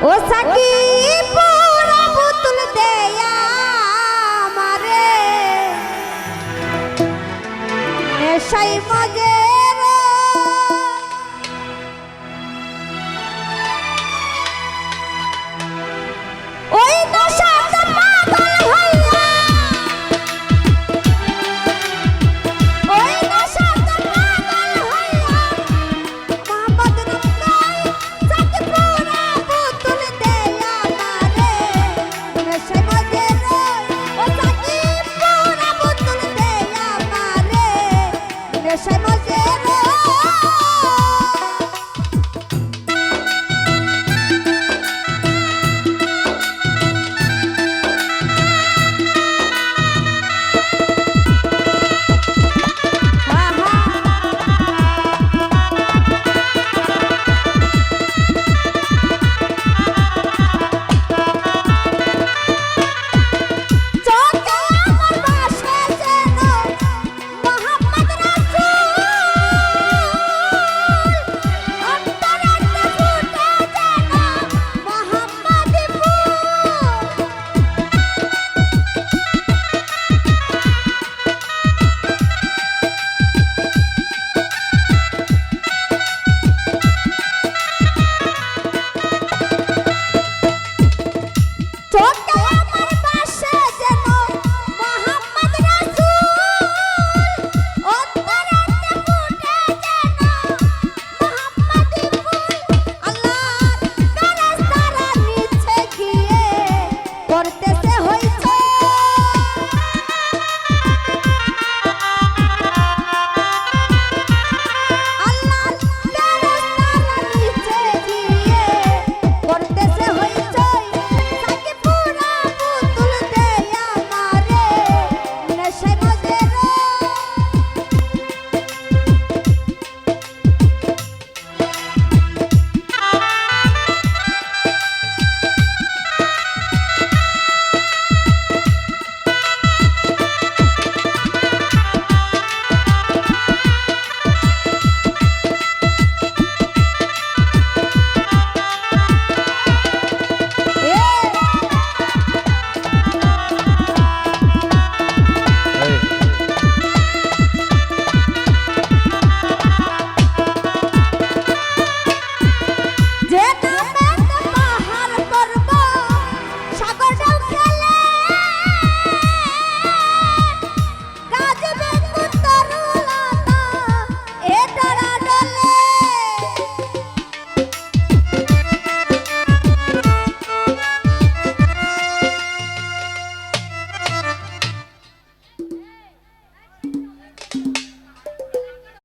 ও Psaki পুরা পুতুল দেয়া মারে এসাই মগে 捉到。